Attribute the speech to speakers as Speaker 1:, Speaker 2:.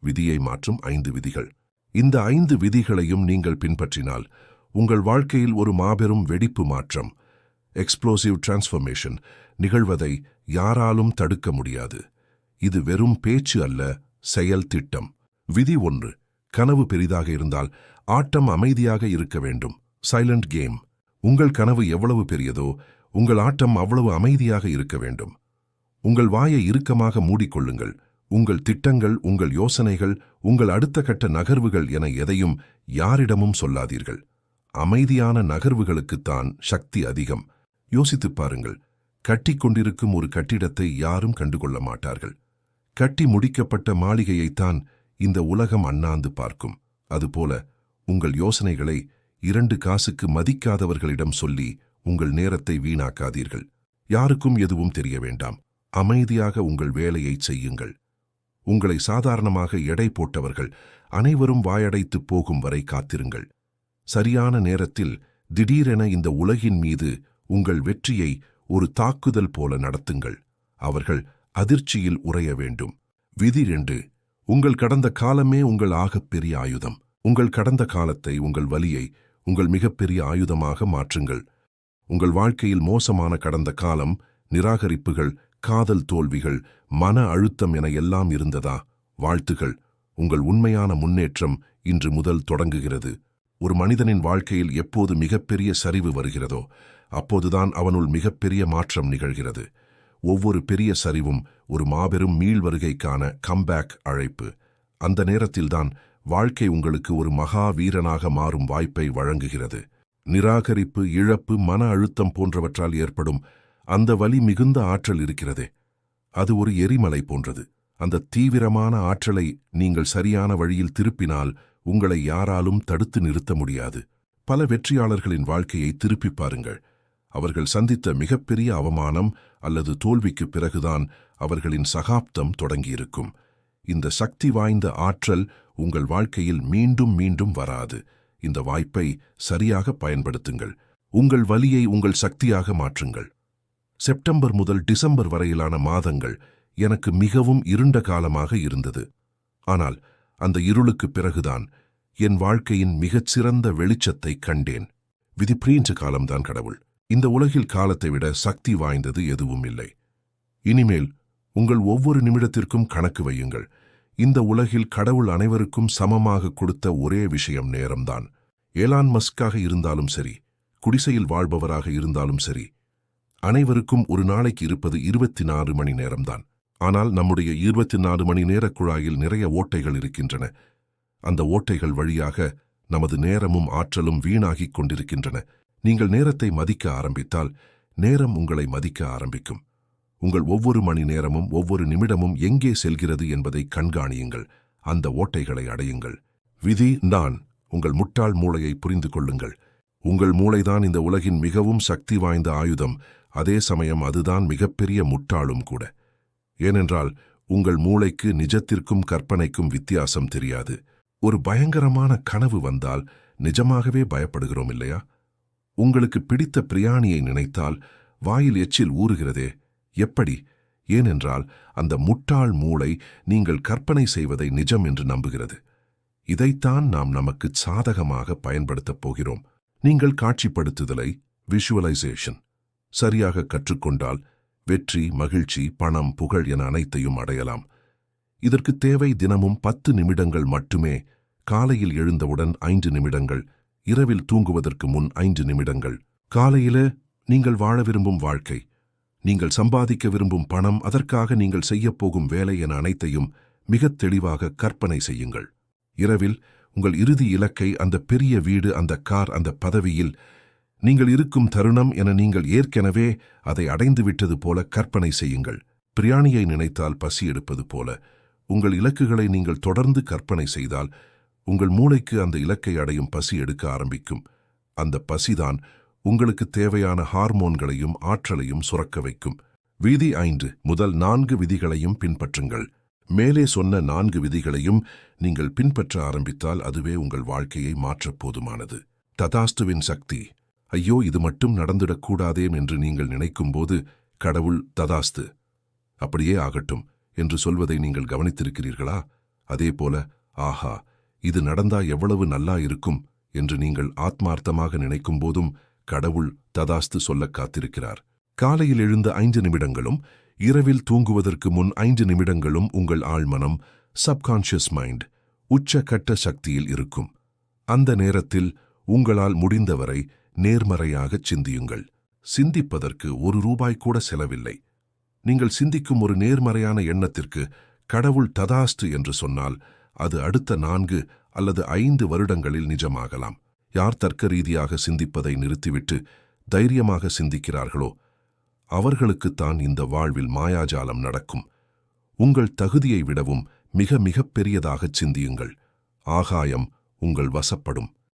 Speaker 1: விதியை மாற்றும் ஐந்து விதிகள். இந்த ஐந்து விதிகளையும் நீங்கள் பின்பற்றினால் உங்கள் வாழ்க்கையில் ஒரு மாபெரும் வெடிப்பு மாற்றம் எக்ஸ்ப்ளோசிவ் டிரான்ஸ்ஃபர்மேஷன் நிகழ்வதை யாராலும் தடுக்க முடியாது. இது வெறும் பேச்சு அல்ல செயல் திட்டம். விதி ஒன்று கனவு பெரிதாக இருந்தால் ஆட்டம் அமைதியாக இருக்க வேண்டும். சைலண்ட் கேம் உங்கள் கனவு எவ்வளவு பெரியதோ உங்கள் ஆட்டம் அவ்வளவு அமைதியாக இருக்க வேண்டும். உங்கள் வாயை இறுக்கமாக மூடிக்கொள்ளுங்கள். உங்கள் திட்டங்கள் உங்கள் யோசனைகள் உங்கள் அடுத்த கட்ட நகர்வுகள் என எதையும் யாரிடமும் சொல்லாதீர்கள். அமைதியான நகர்வுகளுக்குத்தான் சக்தி அதிகம். யோசித்துப் பாருங்கள். கட்டிக் கொண்டிருக்கும் ஒரு கட்டிடத்தை யாரும் கண்டுகொள்ள மாட்டார்கள். கட்டி முடிக்கப்பட்ட மாளிகையைத்தான் இந்த உலகம் அண்ணாந்து பார்க்கும். அதுபோல உங்கள் யோசனைகளை இரண்டு காசுக்கு மதிக்காதவர்களிடம் சொல்லி உங்கள் நேரத்தை வீணாக்காதீர்கள். யாருக்கும் எதுவும் தெரிய வேண்டாம். அமைதியாக உங்கள் வேலையைச் செய்யுங்கள். உங்களை சாதாரணமாக எடை போட்டவர்கள் அனைவரும் வாயடைத்துப் போகும் வரை காத்திருங்கள். சரியான நேரத்தில் திடீரென இந்த உலகின் மீது உங்கள் வெற்றியை ஒரு தாக்குதல் போல நடத்துங்கள். அவர்கள் அதிர்ச்சியில் உறைய வேண்டும். விதி ரெண்டு உங்கள் கடந்த காலமே உங்கள் ஆகப்பெரிய ஆயுதம். உங்கள் கடந்த காலத்தை உங்கள் வலியை உங்கள் மிகப்பெரிய ஆயுதமாக மாற்றுங்கள். உங்கள் வாழ்க்கையில் மோசமான கடந்த காலம் நிராகரிப்புகள் காதல் தோல்விகள் மன அழுத்தம் என எல்லாம் இருந்ததா? வாழ்த்துகள். உங்கள் உண்மையான முன்னேற்றம் இன்று முதல் தொடங்குகிறது. ஒரு மனிதனின் வாழ்க்கையில் எப்போது மிகப்பெரிய சரிவு வருகிறதோ அப்போதுதான் அவனுள் மிகப்பெரிய மாற்றம் நிகழ்கிறது. ஒவ்வொரு பெரிய சரிவும் ஒரு மாபெரும் மீள் வருகைக்கான கம்பேக் அழைப்பு. அந்த நேரத்தில்தான் வாழ்க்கை உங்களுக்கு ஒரு மகா வீரனாக மாறும் வாய்ப்பை வழங்குகிறது. நிராகரிப்பு இழப்பு மன அழுத்தம் போன்றவற்றால் ஏற்படும் அந்த வலி மிகுந்த ஆற்றல் இருக்கிறதே. அது ஒரு எரிமலை போன்றது. அந்த தீவிரமான ஆற்றலை நீங்கள் சரியான வழியில் திருப்பினால் உங்களை யாராலும் தடுத்து நிறுத்த முடியாது. பல வெற்றியாளர்களின் வாழ்க்கையை திருப்பிப் பாருங்கள். அவர்கள் சந்தித்த மிகப்பெரிய அவமானம் அல்லது தோல்விக்குப் பிறகுதான் அவர்களின் சகாப்தம் தொடங்கியிருக்கும். இந்த சக்தி வாய்ந்த ஆற்றல் உங்கள் வாழ்க்கையில் மீண்டும் மீண்டும் வராது. இந்த வாய்ப்பை சரியாக பயன்படுத்துங்கள். உங்கள் வலியை உங்கள் சக்தியாக மாற்றுங்கள். செப்டம்பர் முதல் டிசம்பர் வரையிலான மாதங்கள் எனக்கு மிகவும் இருண்ட காலமாக இருந்தது. ஆனால் அந்த இருளுக்குப் பிறகுதான் என் வாழ்க்கையின் மிகச்சிறந்த வெளிச்சத்தை கண்டேன். விதி பிரீஞ்ச காலம்தான் கடவுள். இந்த உலகில் காலத்தை விட சக்தி வாய்ந்தது எதுவும் இல்லை. இனிமேல் உங்கள் ஒவ்வொரு நிமிடத்திற்கும் கணக்கு வையுங்கள். இந்த உலகில் கடவுள் அனைவருக்கும் சமமாக கொடுத்த ஒரே விஷயம் நேரம்தான். ஏலான் மஸ்காக இருந்தாலும் சரி குடிசையில் வாழ்பவராக இருந்தாலும் சரி அனைவருக்கும் ஒரு நாளைக்கு இருப்பது இருபத்தி நாலு மணி நேரம்தான். ஆனால் நம்முடைய இருபத்தி நாலு மணி நேர குழாயில் நிறைய ஓட்டைகள் இருக்கின்றன. அந்த ஓட்டைகள் வழியாக நமது நேரமும் ஆற்றலும் வீணாகிக் கொண்டிருக்கின்றன. நீங்கள் நேரத்தை மதிக்க ஆரம்பித்தால் நேரம் உங்களை மதிக்க ஆரம்பிக்கும். உங்கள் ஒவ்வொரு மணி நேரமும் ஒவ்வொரு நிமிடமும் எங்கே செல்கிறது என்பதை கண்காணியுங்கள். அந்த ஓட்டைகளை அடையுங்கள். விதி நான் உங்கள் முட்டாள் மூளையை புரிந்து கொள்ளுங்கள். உங்கள் மூளைதான் இந்த உலகின் மிகவும் சக்தி வாய்ந்த ஆயுதம். அதே சமயம் அதுதான் மிகப்பெரிய முட்டாளும் கூட. ஏனென்றால் உங்கள் மூளைக்கு நிஜத்திற்கும் கற்பனைக்கும் வித்தியாசம் தெரியாது. ஒரு பயங்கரமான கனவு வந்தால் நிஜமாகவே பயப்படுகிறோம் இல்லையா? உங்களுக்கு பிடித்த பிரியாணியை நினைத்தால் வாயில் எச்சில் ஊறுகிறதே. எப்படி? ஏனென்றால் அந்த முட்டாள் மூளை நீங்கள் கற்பனை செய்வதை நிஜம் என்று நம்புகிறது. இதைத்தான் நாம் நமக்கு சாதகமாக பயன்படுத்தப் போகிறோம். நீங்கள் காட்சிப்படுத்துதலை விஷுவலைசேஷன் சரியாக கற்றுக்கொண்டால் வெற்றி மகிழ்ச்சி பணம் புகழ் என அனைத்தையும் அடையலாம். இதற்கு தேவை தினமும் பத்து நிமிடங்கள் மட்டுமே. காலையில் எழுந்தவுடன் ஐந்து நிமிடங்கள் இரவில் தூங்குவதற்கு முன் ஐந்து நிமிடங்கள். காலையில நீங்கள் வாழ விரும்பும் வாழ்க்கை நீங்கள் சம்பாதிக்க விரும்பும் பணம் அதற்காக நீங்கள் செய்யப்போகும் வேலை என அனைத்தையும் மிகத் தெளிவாக கற்பனை செய்யுங்கள். இரவில் உங்கள் இறுதி இலக்கை அந்த பெரிய வீடு அந்த கார் அந்த பதவியில் நீங்கள் இருக்கும் தருணம் என நீங்கள் ஏற்கனவே அதை அடைந்துவிட்டது போல கற்பனை செய்யுங்கள். பிரியாணியை நினைத்தால் பசி எடுப்பது போல. உங்கள் இலக்குகளை நீங்கள் தொடர்ந்து கற்பனை செய்தால் உங்கள் மூளைக்கு அந்த இலக்கை அடையும் பசி எடுக்க ஆரம்பிக்கும். அந்த பசிதான் உங்களுக்கு தேவையான ஹார்மோன்களையும் ஆற்றலையும் சுரக்க வைக்கும். விதி ஐந்து முதல் நான்கு விதிகளையும் பின்பற்றுங்கள். மேலே சொன்ன நான்கு விதிகளையும் நீங்கள் பின்பற்ற ஆரம்பித்தால் அதுவே உங்கள் வாழ்க்கையை மாற்றப் போதுமானது. ததாஸ்துவின் சக்தி. ஐயோ இது மட்டும் நடந்துடக்கூடாதே என்று நீங்கள் நினைக்கும்போது கடவுள் ததாஸ்து. அப்படியே ஆகட்டும் என்று சொல்வதை நீங்கள் கவனித்திருக்கிறீர்களா? அதேபோல ஆஹா இது நடந்தா எவ்வளவு நல்லா இருக்கும் என்று நீங்கள் ஆத்மார்த்தமாக நினைக்கும் போதும் கடவுள் ததாஸ்து சொல்லக் காத்திருக்கிறார். காலையில் எழுந்த ஐந்து நிமிடங்களும் இரவில் தூங்குவதற்கு முன் ஐந்து நிமிடங்களும் உங்கள் ஆழ்மனம் சப்கான்ஷியஸ் மைண்ட் உச்சக்கட்ட சக்தியில் இருக்கும். அந்த நேரத்தில் உங்களால் முடிந்தவரை நேர்மறையாகச் சிந்தியுங்கள். சிந்திப்பதற்கு ஒரு ரூபாய் கூட செலவில்லை. நீங்கள் சிந்திக்கும் ஒரு நேர்மறையான எண்ணத்திற்கு கடவுள் ததாஸ்து என்று சொன்னால் அது அடுத்த நான்கு அல்லது ஐந்து வருடங்களில் நிஜமாகலாம். யார் தர்க்க ரீதியாக சிந்திப்பதை நிறுத்திவிட்டு தைரியமாக சிந்திக்கிறார்களோ அவர்களுக்குத்தான் இந்த வாழ்வில் மாயாஜாலம் நடக்கும். உங்கள் தகுதியை விடவும் மிக மிகப் பெரியதாகச் சிந்தியுங்கள். ஆகாயம் உங்கள் வசப்படும்.